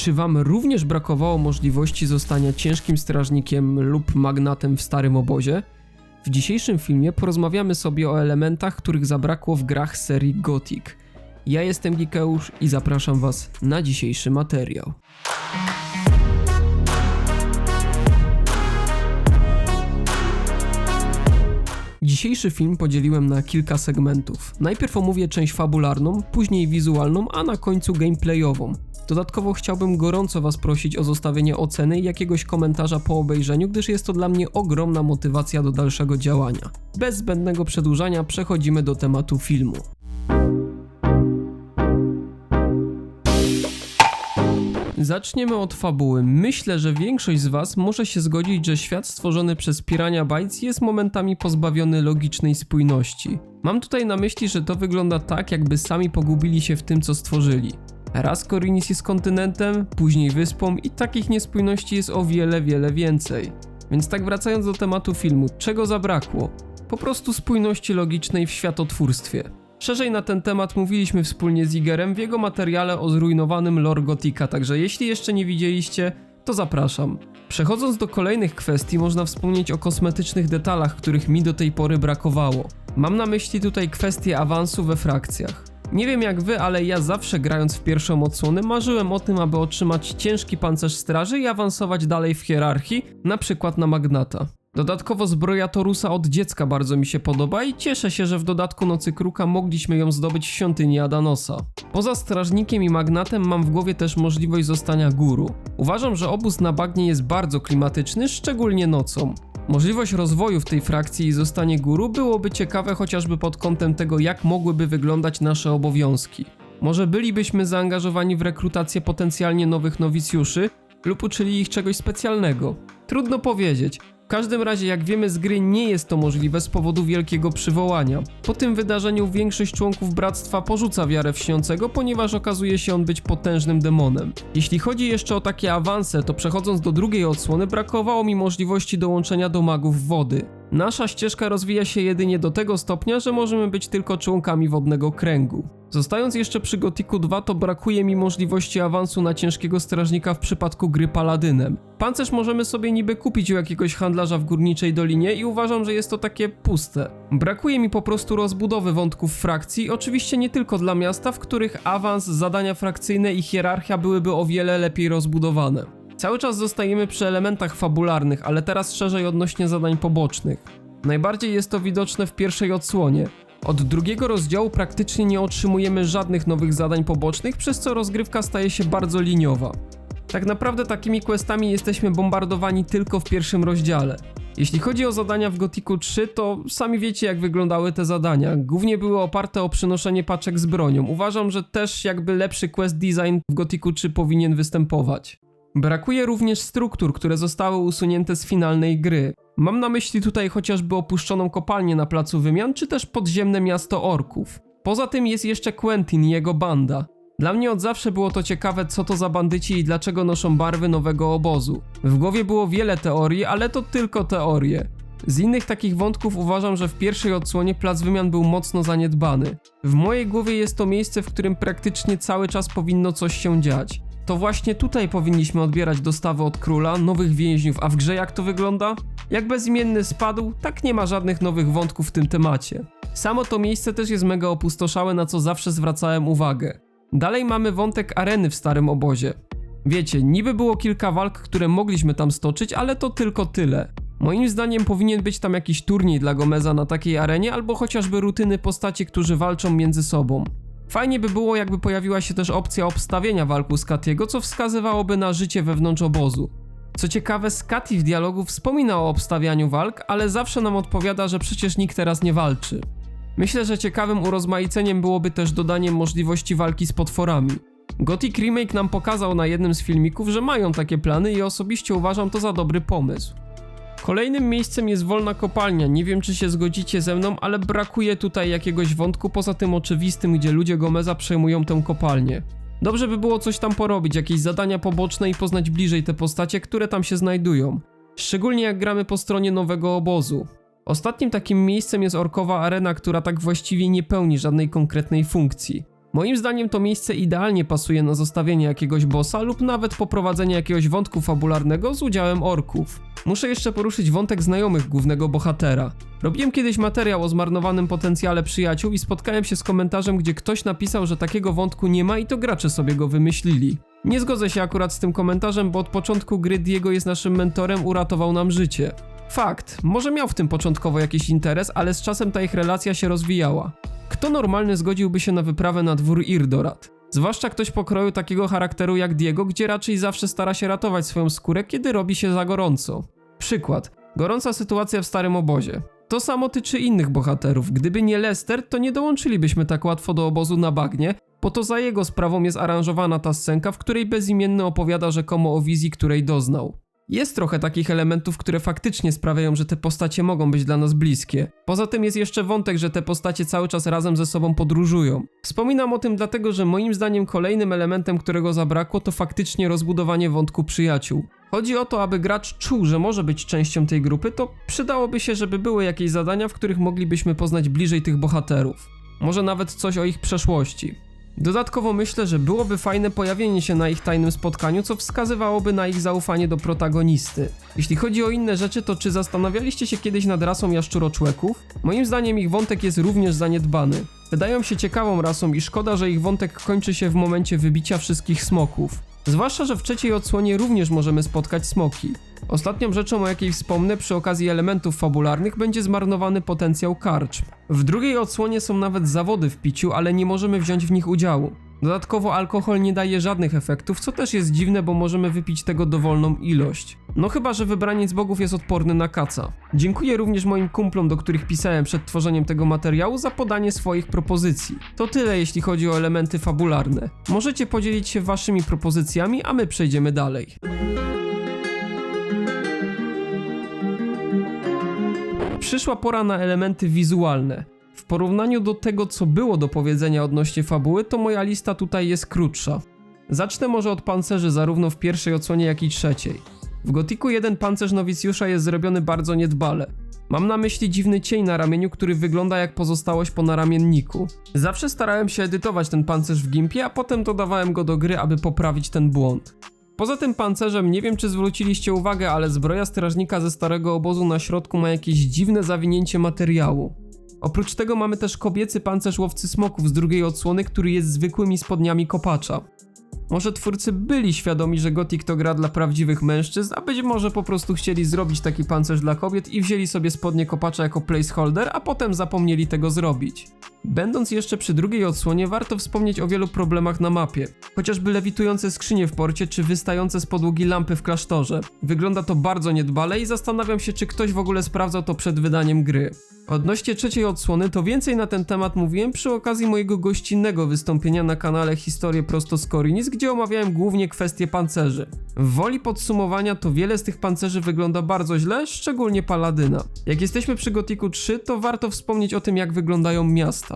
Czy wam również brakowało możliwości zostania ciężkim strażnikiem lub magnatem w starym obozie? W dzisiejszym filmie porozmawiamy sobie o elementach, których zabrakło w grach serii Gothic. Ja jestem Gikeusz i zapraszam was na dzisiejszy materiał. Dzisiejszy film podzieliłem na kilka segmentów. Najpierw omówię część fabularną, później wizualną, a na końcu gameplayową. Dodatkowo chciałbym gorąco Was prosić o zostawienie oceny i jakiegoś komentarza po obejrzeniu, gdyż jest to dla mnie ogromna motywacja do dalszego działania. Bez zbędnego przedłużania przechodzimy do tematu filmu. Zaczniemy od fabuły. Myślę, że większość z Was może się zgodzić, że świat stworzony przez Pirania Bytes jest momentami pozbawiony logicznej spójności. Mam tutaj na myśli, że to wygląda tak, jakby sami pogubili się w tym, co stworzyli. Raz Korinis jest kontynentem, później wyspą i takich niespójności jest o wiele, wiele więcej. Więc tak wracając do tematu filmu, czego zabrakło? Po prostu spójności logicznej w światotwórstwie. Szerzej na ten temat mówiliśmy wspólnie z Igerem w jego materiale o zrujnowanym lore Gotika, także jeśli jeszcze nie widzieliście, to zapraszam. Przechodząc do kolejnych kwestii, można wspomnieć o kosmetycznych detalach, których mi do tej pory brakowało. Mam na myśli tutaj kwestię awansu we frakcjach. Nie wiem jak wy, ale ja zawsze grając w pierwszą odsłonę marzyłem o tym, aby otrzymać ciężki pancerz straży i awansować dalej w hierarchii, na przykład na magnata. Dodatkowo zbroja Torusa od dziecka bardzo mi się podoba i cieszę się, że w dodatku Nocy Kruka mogliśmy ją zdobyć w świątyni Adanosa. Poza strażnikiem i magnatem mam w głowie też możliwość zostania guru. Uważam, że obóz na bagnie jest bardzo klimatyczny, szczególnie nocą. Możliwość rozwoju w tej frakcji i zostanie guru byłoby ciekawe chociażby pod kątem tego, jak mogłyby wyglądać nasze obowiązki. Może bylibyśmy zaangażowani w rekrutację potencjalnie nowych nowicjuszy lub uczyli ich czegoś specjalnego. Trudno powiedzieć. Każdym razie, jak wiemy z gry, nie jest to możliwe z powodu wielkiego przywołania. Po tym wydarzeniu większość członków bractwa porzuca wiarę w śniącego, ponieważ okazuje się on być potężnym demonem. Jeśli chodzi jeszcze o takie awanse, to przechodząc do drugiej odsłony, brakowało mi możliwości dołączenia do magów wody. Nasza ścieżka rozwija się jedynie do tego stopnia, że możemy być tylko członkami wodnego kręgu. Zostając jeszcze przy Gotiku 2, to brakuje mi możliwości awansu na ciężkiego strażnika w przypadku gry Paladynem. Pancerz możemy sobie niby kupić u jakiegoś handlarza w górniczej dolinie i uważam, że jest to takie puste. Brakuje mi po prostu rozbudowy wątków frakcji, oczywiście nie tylko dla miasta, w których awans, zadania frakcyjne i hierarchia byłyby o wiele lepiej rozbudowane. Cały czas zostajemy przy elementach fabularnych, ale teraz szerzej odnośnie zadań pobocznych. Najbardziej jest to widoczne w pierwszej odsłonie. Od drugiego rozdziału praktycznie nie otrzymujemy żadnych nowych zadań pobocznych, przez co rozgrywka staje się bardzo liniowa. Tak naprawdę takimi questami jesteśmy bombardowani tylko w pierwszym rozdziale. Jeśli chodzi o zadania w Gotiku 3, to sami wiecie jak wyglądały te zadania. Głównie były oparte o przenoszenie paczek z bronią. Uważam, że też jakby lepszy quest design w Gotiku 3 powinien występować. Brakuje również struktur, które zostały usunięte z finalnej gry. Mam na myśli tutaj chociażby opuszczoną kopalnię na placu wymian, czy też podziemne miasto orków. Poza tym jest jeszcze Quentin i jego banda. Dla mnie od zawsze było to ciekawe, co to za bandyci i dlaczego noszą barwy nowego obozu. W głowie było wiele teorii, ale to tylko teorie. Z innych takich wątków uważam, że w pierwszej odsłonie plac wymian był mocno zaniedbany. W mojej głowie jest to miejsce, w którym praktycznie cały czas powinno coś się dziać. To właśnie tutaj powinniśmy odbierać dostawy od króla, nowych więźniów, a w grze jak to wygląda? Jak bezimienny spadł, tak nie ma żadnych nowych wątków w tym temacie. Samo to miejsce też jest mega opustoszałe, na co zawsze zwracałem uwagę. Dalej mamy wątek areny w starym obozie. Wiecie, niby było kilka walk, które mogliśmy tam stoczyć, ale to tylko tyle. Moim zdaniem powinien być tam jakiś turniej dla Gomeza na takiej arenie, albo chociażby rutyny postaci, którzy walczą między sobą. Fajnie by było, jakby pojawiła się też opcja obstawienia walku Skatiego, co wskazywałoby na życie wewnątrz obozu. Co ciekawe, Skati w dialogu wspomina o obstawianiu walk, ale zawsze nam odpowiada, że przecież nikt teraz nie walczy. Myślę, że ciekawym urozmaiceniem byłoby też dodanie możliwości walki z potworami. Gothic Remake nam pokazał na jednym z filmików, że mają takie plany i osobiście uważam to za dobry pomysł. Kolejnym miejscem jest wolna kopalnia. Nie wiem, czy się zgodzicie ze mną, ale brakuje tutaj jakiegoś wątku poza tym oczywistym, gdzie ludzie Gomeza przejmują tę kopalnię. Dobrze by było coś tam porobić, jakieś zadania poboczne i poznać bliżej te postacie, które tam się znajdują. Szczególnie jak gramy po stronie nowego obozu. Ostatnim takim miejscem jest Orkowa Arena, która tak właściwie nie pełni żadnej konkretnej funkcji. Moim zdaniem to miejsce idealnie pasuje na zostawienie jakiegoś bossa lub nawet poprowadzenie jakiegoś wątku fabularnego z udziałem orków. Muszę jeszcze poruszyć wątek znajomych głównego bohatera. Robiłem kiedyś materiał o zmarnowanym potencjale przyjaciół i spotkałem się z komentarzem, gdzie ktoś napisał, że takiego wątku nie ma i to gracze sobie go wymyślili. Nie zgodzę się akurat z tym komentarzem, bo od początku gry Diego jest naszym mentorem, uratował nam życie. Fakt, może miał w tym początkowo jakiś interes, ale z czasem ta ich relacja się rozwijała. Kto normalny zgodziłby się na wyprawę na dwór Irdorat? Zwłaszcza ktoś pokroju takiego charakteru jak Diego, gdzie raczej zawsze stara się ratować swoją skórę, kiedy robi się za gorąco. Przykład. Gorąca sytuacja w starym obozie. To samo tyczy innych bohaterów. Gdyby nie Lester, to nie dołączylibyśmy tak łatwo do obozu na bagnie, bo to za jego sprawą jest aranżowana ta scenka, w której bezimienny opowiada rzekomo o wizji, której doznał. Jest trochę takich elementów, które faktycznie sprawiają, że te postacie mogą być dla nas bliskie. Poza tym jest jeszcze wątek, że te postacie cały czas razem ze sobą podróżują. Wspominam o tym dlatego, że moim zdaniem kolejnym elementem, którego zabrakło, to faktycznie rozbudowanie wątku przyjaciół. Chodzi o to, aby gracz czuł, że może być częścią tej grupy, to przydałoby się, żeby były jakieś zadania, w których moglibyśmy poznać bliżej tych bohaterów. Może nawet coś o ich przeszłości. Dodatkowo myślę, że byłoby fajne pojawienie się na ich tajnym spotkaniu, co wskazywałoby na ich zaufanie do protagonisty. Jeśli chodzi o inne rzeczy, to czy zastanawialiście się kiedyś nad rasą jaszczuroczłeków? Moim zdaniem ich wątek jest również zaniedbany. Wydają się ciekawą rasą i szkoda, że ich wątek kończy się w momencie wybicia wszystkich smoków. Zwłaszcza, że w trzeciej odsłonie również możemy spotkać smoki. Ostatnią rzeczą, o jakiej wspomnę przy okazji elementów fabularnych, będzie zmarnowany potencjał karcz. W drugiej odsłonie są nawet zawody w piciu, ale nie możemy wziąć w nich udziału. Dodatkowo alkohol nie daje żadnych efektów, co też jest dziwne, bo możemy wypić tego dowolną ilość. No chyba, że wybraniec bogów jest odporny na kaca. Dziękuję również moim kumplom, do których pisałem przed tworzeniem tego materiału, za podanie swoich propozycji. To tyle, jeśli chodzi o elementy fabularne. Możecie podzielić się waszymi propozycjami, a my przejdziemy dalej. Przyszła pora na elementy wizualne. Porównaniu do tego, co było do powiedzenia odnośnie fabuły, to moja lista tutaj jest krótsza. Zacznę może od pancerzy zarówno w pierwszej odsłonie, jak i trzeciej. W Gotiku jeden pancerz nowicjusza jest zrobiony bardzo niedbale. Mam na myśli dziwny cień na ramieniu, który wygląda jak pozostałość po naramienniku. Zawsze starałem się edytować ten pancerz w gimpie, a potem dodawałem go do gry, aby poprawić ten błąd. Poza tym pancerzem nie wiem czy zwróciliście uwagę, ale zbroja strażnika ze starego obozu na środku ma jakieś dziwne zawinięcie materiału. Oprócz tego mamy też kobiecy pancerz łowcy smoków z drugiej odsłony, który jest zwykłymi spodniami kopacza. Może twórcy byli świadomi, że Gothic to gra dla prawdziwych mężczyzn, a być może po prostu chcieli zrobić taki pancerz dla kobiet i wzięli sobie spodnie kopacza jako placeholder, a potem zapomnieli tego zrobić. Będąc jeszcze przy drugiej odsłonie, warto wspomnieć o wielu problemach na mapie. Chociażby lewitujące skrzynie w porcie, czy wystające z podłogi lampy w klasztorze. Wygląda to bardzo niedbale i zastanawiam się, czy ktoś w ogóle sprawdzał to przed wydaniem gry. Odnośnie trzeciej odsłony, to więcej na ten temat mówiłem przy okazji mojego gościnnego wystąpienia na kanale Historie Prosto z Korinis, gdzie omawiałem głównie kwestie pancerzy. W woli podsumowania to wiele z tych pancerzy wygląda bardzo źle, szczególnie Paladyna. Jak jesteśmy przy Gotiku 3, to warto wspomnieć o tym, jak wyglądają miasta.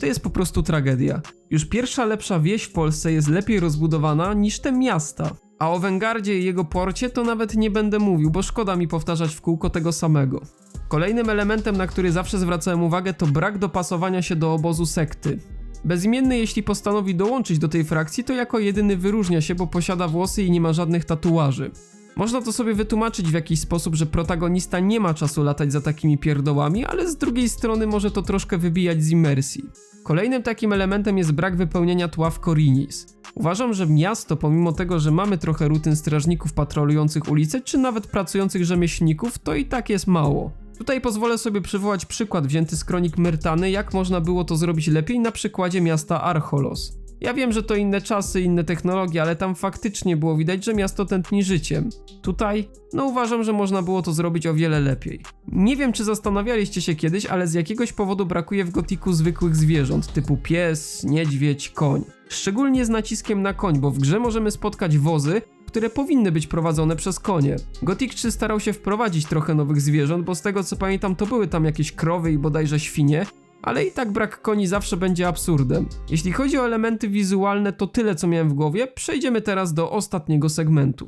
To jest po prostu tragedia. Już pierwsza lepsza wieś w Polsce jest lepiej rozbudowana niż te miasta. A o Węgardzie i jego porcie to nawet nie będę mówił, bo szkoda mi powtarzać w kółko tego samego. Kolejnym elementem, na który zawsze zwracałem uwagę, to brak dopasowania się do obozu sekty. Bezimienny, jeśli postanowi dołączyć do tej frakcji, to jako jedyny wyróżnia się, bo posiada włosy i nie ma żadnych tatuaży. Można to sobie wytłumaczyć w jakiś sposób, że protagonista nie ma czasu latać za takimi pierdołami, ale z drugiej strony może to troszkę wybijać z imersji. Kolejnym takim elementem jest brak wypełnienia tła w Korinis. Uważam, że miasto, pomimo tego, że mamy trochę rutyn strażników patrolujących ulice, czy nawet pracujących rzemieślników, to i tak jest mało. Tutaj pozwolę sobie przywołać przykład wzięty z kronik Myrtany, jak można było to zrobić lepiej na przykładzie miasta Archolos. Ja wiem, że to inne czasy, inne technologie, ale tam faktycznie było widać, że miasto tętni życiem. Tutaj, no uważam, że można było to zrobić o wiele lepiej. Nie wiem, czy zastanawialiście się kiedyś, ale z jakiegoś powodu brakuje w gotiku zwykłych zwierząt, typu pies, niedźwiedź, koń. Szczególnie z naciskiem na koń, bo w grze możemy spotkać wozy, które powinny być prowadzone przez konie. Gothic 3 starał się wprowadzić trochę nowych zwierząt, bo z tego co pamiętam to były tam jakieś krowy i bodajże świnie, ale i tak brak koni zawsze będzie absurdem. Jeśli chodzi o elementy wizualne, to tyle co miałem w głowie. Przejdziemy teraz do ostatniego segmentu.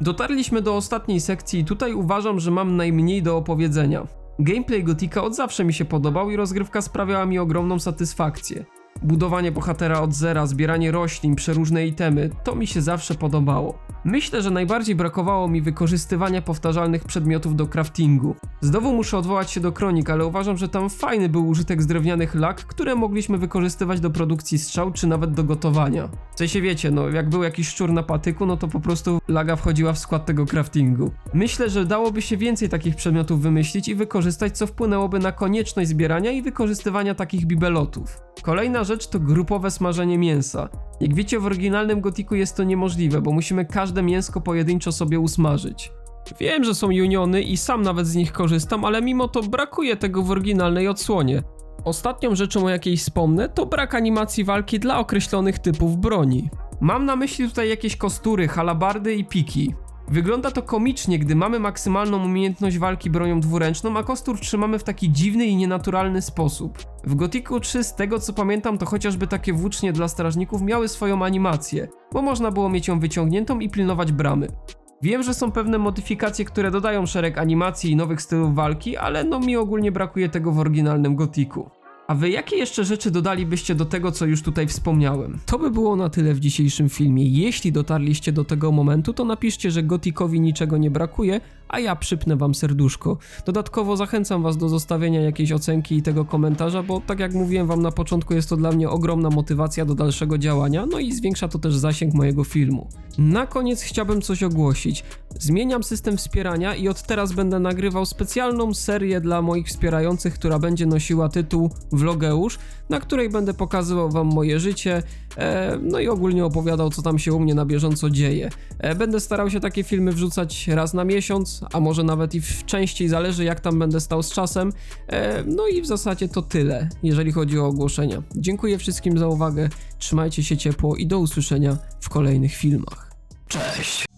Dotarliśmy do ostatniej sekcji i tutaj uważam, że mam najmniej do opowiedzenia. Gameplay Gotika od zawsze mi się podobał i rozgrywka sprawiała mi ogromną satysfakcję. Budowanie bohatera od zera, zbieranie roślin, przeróżne itemy, to mi się zawsze podobało. Myślę, że najbardziej brakowało mi wykorzystywania powtarzalnych przedmiotów do craftingu. Znowu muszę odwołać się do kronik, ale uważam, że tam fajny był użytek z drewnianych lag, które mogliśmy wykorzystywać do produkcji strzał czy nawet do gotowania. W sensie wiecie, no jak był jakiś szczur na patyku, no to po prostu laga wchodziła w skład tego craftingu. Myślę, że dałoby się więcej takich przedmiotów wymyślić i wykorzystać, co wpłynęłoby na konieczność zbierania i wykorzystywania takich bibelotów. Kolejna rzecz to grupowe smażenie mięsa. Jak wiecie, w oryginalnym gotiku jest to niemożliwe, bo musimy każde mięsko pojedynczo sobie usmażyć. Wiem, że są uniony i sam nawet z nich korzystam, ale mimo to brakuje tego w oryginalnej odsłonie. Ostatnią rzeczą, o jakiej wspomnę, to brak animacji walki dla określonych typów broni. Mam na myśli tutaj jakieś kostury, halabardy i piki. Wygląda to komicznie, gdy mamy maksymalną umiejętność walki bronią dwuręczną, a kostur trzymamy w taki dziwny i nienaturalny sposób. W Gothicu 3, z tego co pamiętam, to chociażby takie włócznie dla strażników miały swoją animację, bo można było mieć ją wyciągniętą i pilnować bramy. Wiem, że są pewne modyfikacje, które dodają szereg animacji i nowych stylów walki, ale no mi ogólnie brakuje tego w oryginalnym Gothicu. A wy jakie jeszcze rzeczy dodalibyście do tego, co już tutaj wspomniałem? To by było na tyle w dzisiejszym filmie. Jeśli dotarliście do tego momentu, to napiszcie, że Gotikowi niczego nie brakuje, a ja przypnę wam serduszko. Dodatkowo zachęcam was do zostawienia jakiejś ocenki i tego komentarza, bo tak jak mówiłem wam na początku, jest to dla mnie ogromna motywacja do dalszego działania, no i zwiększa to też zasięg mojego filmu. Na koniec chciałbym coś ogłosić. Zmieniam system wspierania i od teraz będę nagrywał specjalną serię dla moich wspierających, która będzie nosiła tytuł Vlogeusz, na której będę pokazywał wam moje życie, no i ogólnie opowiadał, co tam się u mnie na bieżąco dzieje. E, będę starał się takie filmy wrzucać raz na miesiąc, a może nawet i częściej, zależy jak tam będę stał z czasem. E, no i w zasadzie to tyle, jeżeli chodzi o ogłoszenia. Dziękuję wszystkim za uwagę, trzymajcie się ciepło i do usłyszenia w kolejnych filmach. Cześć!